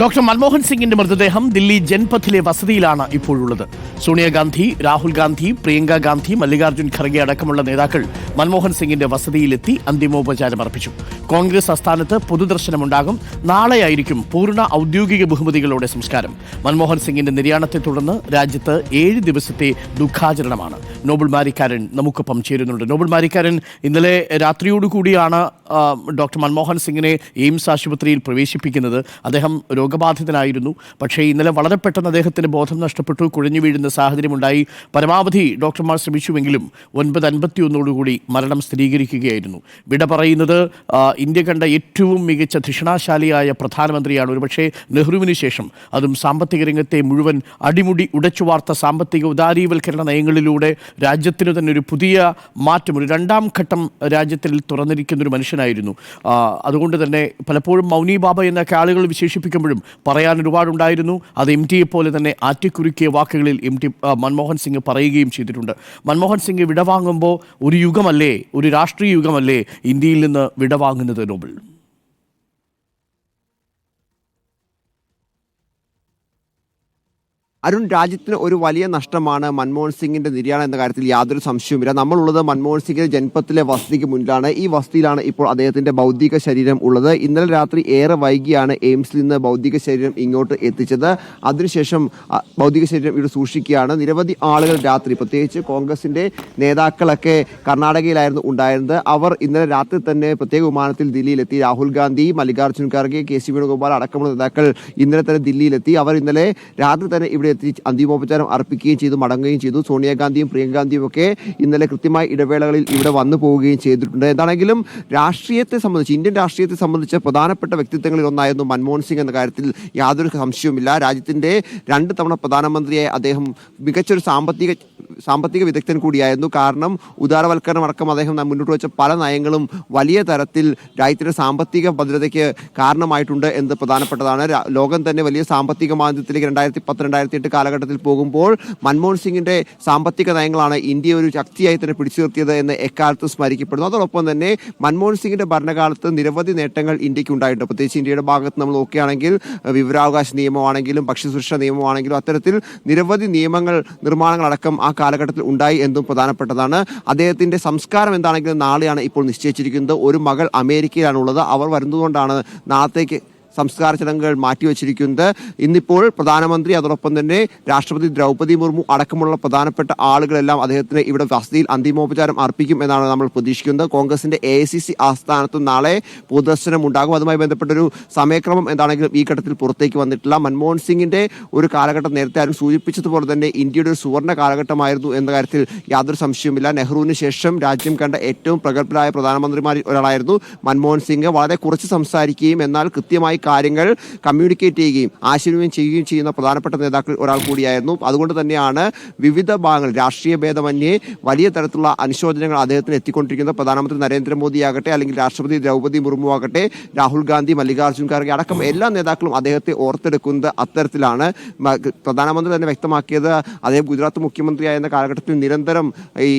Doctor Manmohan സിംഗിന്റെ മൃതദേഹം ദില്ലി ജൻപഥിലെ വസതിയിലാണ് ഇപ്പോഴുള്ളത്. സോണിയാഗാന്ധി രാഹുൽ ഗാന്ധി പ്രിയങ്ക ഗാന്ധി മല്ലികാർജുൻ ഖർഗെ അടക്കമുള്ള നേതാക്കൾ മൻമോഹൻ സിംഗിന്റെ വസതിയിലെത്തി അന്തിമോപചാരം അർപ്പിച്ചു കോൺഗ്രസ് ആസ്ഥാനത്ത് പൊതുദർശനമുണ്ടാകും. നാളെയായിരിക്കും പൂർണ ഔദ്യോഗിക ബഹുമതികളോടെ സംസ്കാരം. മൻമോഹൻ സിംഗിന്റെ നിര്യാണത്തെ തുടർന്ന് രാജ്യത്ത് ഏഴ് ദിവസത്തെ ദുഃഖാചരണമാണ്. നോബൽ മാരിക്കാരൻ നമുക്കൊപ്പം ചേരുന്നുണ്ട്. നോബൽ മാരിക്കാരൻ ഇന്നലെ രാത്രിയോടുകൂടിയാണ് ഡോക്ടർ മൻമോഹൻ സിംഗിനെ എയിംസ് ആശുപത്രിയിൽ പ്രവേശിപ്പിക്കുന്നത്. അദ്ദേഹം രോഗബാധിതനായിരുന്നു. പക്ഷേ ഇന്നലെ വളരെ പെട്ടെന്ന് അദ്ദേഹത്തിന് ബോധം നഷ്ടപ്പെട്ടു കുഴഞ്ഞു വീഴുന്ന സാഹചര്യമുണ്ടായി. പരമാവധി ഡോക്ടർമാർ ശ്രമിച്ചുവെങ്കിലും ഒൻപത് അൻപത്തിയൊന്നോടുകൂടി മരണം സ്ഥിരീകരിക്കുകയായിരുന്നു. വിട പറയുന്നത് ഇന്ത്യ കണ്ട ഏറ്റവും മികച്ച ധിഷണാശാലിയായ പ്രധാനമന്ത്രിയാണ് ഒരുപക്ഷേ നെഹ്റുവിന് ശേഷം. അതും സാമ്പത്തിക രംഗത്തെ മുഴുവൻ അടിമുടി ഉടച്ചു വാർത്ത സാമ്പത്തിക ഉദാരീവൽക്കരണ നയങ്ങളിലൂടെ രാജ്യത്തിന് തന്നെ ഒരു പുതിയ മാറ്റം ഒരു രണ്ടാം ഘട്ടം രാജ്യത്തിൽ തുറന്നിരിക്കുന്ന ഒരു മനുഷ്യനായിരുന്നു. അതുകൊണ്ട് തന്നെ പലപ്പോഴും മൗനി ബാബ എന്നൊക്കെ ആളുകൾ വിശേഷിപ്പിക്കുമ്പോഴും പറയാൻ ഒരുപാടുണ്ടായിരുന്നു. അത് എം ടിയെ പോലെ തന്നെ ആറ്റിക്കുറുക്കിയ വാക്കുകളിൽ എം ടി മൻമോഹൻ സിംഗ് പറയുകയും ചെയ്തിട്ടുണ്ട്. മൻമോഹൻ സിംഗ് വിടവാങ്ങുമ്പോൾ ഒരു യുഗമല്ലേ? ഒരു രാഷ്ട്രീയ യുഗമല്ലേ? ഇന്ത്യയിൽ നിന്ന് വിടവാങ്ങുന്നത്? Ende der അരുൺ രാജ്യത്തിന് ഒരു വലിയ നഷ്ടമാണ് മൻമോഹൻ സിംഗിന്റെ നിര്യാണം എന്ന കാര്യത്തിൽ യാതൊരു സംശയവുമില്ല നമ്മളുള്ളത് മൻമോഹൻ സിംഗിന്റെ ജന്മത്തിലെ വസതിക്ക് മുന്നിലാണ്. ഈ വസതിയിലാണ് ഇപ്പോൾ അദ്ദേഹത്തിന്റെ ഭൗതിക ശരീരം ഉള്ളത്. ഇന്നലെ രാത്രി ഏറെ വൈകിയാണ് എയിംസിൽ നിന്ന് ഭൗതിക ശരീരം ഇങ്ങോട്ട് എത്തിച്ചത്. അതിനുശേഷം ഭൗതിക ശരീരം ഇവിടെ സൂക്ഷിക്കുകയാണ്. നിരവധി ആളുകൾ രാത്രി പ്രത്യേകിച്ച് കോൺഗ്രസിന്റെ നേതാക്കളൊക്കെ കർണാടകയിലായിരുന്നു ഉണ്ടായിരുന്നത്. അവർ ഇന്നലെ രാത്രി തന്നെ പ്രത്യേക വിമാനത്തിൽ ദില്ലിയിലെത്തി. രാഹുൽ ഗാന്ധി മല്ലികാർജുൻ ഖാർഗെ കെ സി വേണുഗോപാൽ അടക്കമുള്ള നേതാക്കൾ ഇന്നലെ തന്നെ ദില്ലിയിലെത്തി. അവർ ഇന്നലെ രാത്രി തന്നെ ഇവിടെ എത്തി അന്തിമോപചാരം അർപ്പിക്കുകയും ചെയ്തു മടങ്ങുകയും ചെയ്തു. സോണിയാഗാന്ധിയും പ്രിയങ്കാന്ധിയും ഒക്കെ ഇന്നലെ കൃത്യമായ ഇടവേളകളിൽ ഇവിടെ വന്നു പോവുകയും ചെയ്തിട്ടുണ്ട്. എന്താണെങ്കിലും രാഷ്ട്രീയത്തെ സംബന്ധിച്ച് ഇന്ത്യൻ രാഷ്ട്രീയത്തെ സംബന്ധിച്ച് പ്രധാനപ്പെട്ട വ്യക്തിത്വങ്ങളിൽ ഒന്നായിരുന്നു മൻമോഹൻ സിംഗ് എന്ന കാര്യത്തിൽ യാതൊരു സംശയവുമില്ല. രാജ്യത്തിന്റെ രണ്ട് തവണ പ്രധാനമന്ത്രിയായ അദ്ദേഹം മികച്ചൊരു സാമ്പത്തിക സാമ്പത്തിക വിദഗ്ധൻ കൂടിയായിരുന്നു. കാരണം ഉദാരവൽക്കരണം അടക്കം അദ്ദേഹം മുന്നോട്ട് വെച്ച പല നയങ്ങളും വലിയ തരത്തിൽ രാജ്യത്തിന്റെ സാമ്പത്തിക ഭദ്രതയ്ക്ക് കാരണമായിട്ടുണ്ട് എന്ന് പ്രധാനപ്പെട്ടതാണ്. ലോകം തന്നെ വലിയ സാമ്പത്തിക മാന്ദ്യത്തിലേക്ക് രണ്ടായിരത്തി പത്ത് രണ്ടായിരത്തി എട്ട് കാലഘട്ടത്തിൽ പോകുമ്പോൾ മൻമോഹൻ സിംഗിന്റെ സാമ്പത്തിക നയങ്ങളാണ് ഇന്ത്യ ഒരു ശക്തിയായി തന്നെ പിടിച്ചു നിർത്തിയത് എന്ന് എക്കാലത്ത് സ്മരിക്കപ്പെടുന്നു. അതോടൊപ്പം തന്നെ മൻമോഹൻ സിംഗിന്റെ ഭരണകാലത്ത് നിരവധി നേട്ടങ്ങൾ ഇന്ത്യയ്ക്ക് ഉണ്ടായിട്ടുണ്ട് പ്രത്യേകിച്ച് ഇന്ത്യയുടെ ഭാഗത്ത് നമ്മൾ നോക്കുകയാണെങ്കിൽ വിവരാവകാശ നിയമമാണെങ്കിലും ഭക്ഷ്യസുരക്ഷാ നിയമമാണെങ്കിലും അത്തരത്തിൽ നിരവധി നിയമങ്ങൾ നിർമ്മാണങ്ങളടക്കം ആ കാലഘട്ടത്തിൽ ഉണ്ടായി എന്നും പ്രധാനപ്പെട്ടതാണ്. അദ്ദേഹത്തിന്റെ സംസ്കാരം എന്താണെങ്കിലും നാളെയാണ് ഇപ്പോൾ നിശ്ചയിച്ചിരിക്കുന്നത്. ഒരു മകൾ അമേരിക്കയിലാണുള്ളത്. അവർ വരുന്നതുകൊണ്ടാണ് നാളത്തേക്ക് സംസ്കാര ചടങ്ങുകൾ മാറ്റിവെച്ചിരിക്കുന്നത്. ഇന്നിപ്പോൾ പ്രധാനമന്ത്രി അതോടൊപ്പം തന്നെ രാഷ്ട്രപതി ദ്രൗപദി മുർമു അടക്കമുള്ള പ്രധാനപ്പെട്ട ആളുകളെല്ലാം അദ്ദേഹത്തിന് ഇവിടെ വസതിയിൽ അന്തിമോപചാരം അർപ്പിക്കും എന്നാണ് നമ്മൾ പ്രതീക്ഷിക്കുന്നത്. കോൺഗ്രസിന്റെ എ ആസ്ഥാനത്തും നാളെ പൊതുദർശനം ഉണ്ടാകും. അതുമായി ബന്ധപ്പെട്ടൊരു സമയക്രമം എന്താണെങ്കിലും ഈ ഘട്ടത്തിൽ പുറത്തേക്ക് വന്നിട്ടില്ല. മൻമോഹൻ സിംഗിന്റെ ഒരു കാലഘട്ടം നേരത്തെ ആരും സൂചിപ്പിച്ചതുപോലെ തന്നെ ഇന്ത്യയുടെ ഒരു സുവർണ കാലഘട്ടമായിരുന്നു എന്ന കാര്യത്തിൽ യാതൊരു സംശയവുമില്ല. നെഹ്റുവിന് ശേഷം രാജ്യം കണ്ട ഏറ്റവും പ്രഗത്ഭരായ പ്രധാനമന്ത്രിമാരിൽ ഒരാളായിരുന്നു മൻമോഹൻ സിംഗ്. വളരെ കുറച്ച് സംസാരിക്കുകയും എന്നാൽ കൃത്യമായി കാര്യങ്ങൾ കമ്മ്യൂണിക്കേറ്റ് ചെയ്യുകയും ആശയവിനിമയം ചെയ്യുകയും ചെയ്യുന്ന പ്രധാനപ്പെട്ട നേതാക്കൾ ഒരാൾ കൂടിയായിരുന്നു. അതുകൊണ്ട് തന്നെയാണ് വിവിധ ഭാഗങ്ങൾ രാഷ്ട്രീയ ഭേദമന്യേ വലിയ തരത്തിലുള്ള അനുശോചനങ്ങൾ അദ്ദേഹത്തിന് എത്തിക്കൊണ്ടിരിക്കുന്നത്. പ്രധാനമന്ത്രി നരേന്ദ്രമോദി ആകട്ടെ അല്ലെങ്കിൽ രാഷ്ട്രപതി ദ്രൗപദി മുർമു ആകട്ടെ രാഹുൽ ഗാന്ധി മല്ലികാർജുൻ ഖാർഗെ അടക്കം എല്ലാ നേതാക്കളും അദ്ദേഹത്തെ ഓർത്തെടുക്കുന്നത് അത്തരത്തിലാണ്. പ്രധാനമന്ത്രി തന്നെ വ്യക്തമാക്കിയത് അദ്ദേഹം ഗുജറാത്ത് മുഖ്യമന്ത്രിയായിരുന്ന കാലഘട്ടത്തിൽ നിരന്തരം ഈ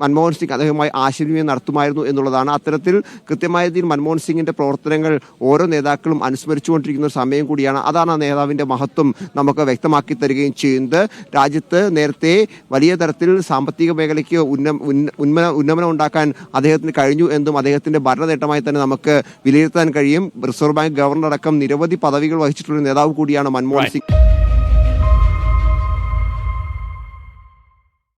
മൻമോഹൻ സിംഗ് അദ്ദേഹവുമായി ആശയവിനിമയം നടത്തുമായിരുന്നു എന്നുള്ളതാണ്. അത്തരത്തിൽ കൃത്യമായ രീതിയിൽ മൻമോഹൻ സിംഗിന്റെ പ്രവർത്തനങ്ങൾ ഓരോ നേതാക്കളും അനുസ്മരിച്ചുകൊണ്ടിരിക്കുന്ന ഒരു സമയം കൂടിയാണ്. അതാണ് ആ നേതാവിന്റെ മഹത്വം നമുക്ക് വ്യക്തമാക്കി തരികയും ചെയ്യുന്നത്. രാജ്യത്ത് നേരത്തെ വലിയ തരത്തിൽ സാമ്പത്തിക മേഖലയ്ക്ക് ഉന്നം ഉന്മന ഉന്നമനം ഉണ്ടാക്കാൻ അദ്ദേഹത്തിന് കഴിഞ്ഞു എന്നും അദ്ദേഹത്തിന്റെ ഭരണനേട്ടമായി തന്നെ നമുക്ക് വിലയിരുത്താൻ കഴിയും. റിസർവ് ബാങ്ക് ഗവർണർ അടക്കം നിരവധി പദവികൾ വഹിച്ചിട്ടുള്ള നേതാവ് കൂടിയാണ് മൻമോഹൻ സിംഗ്.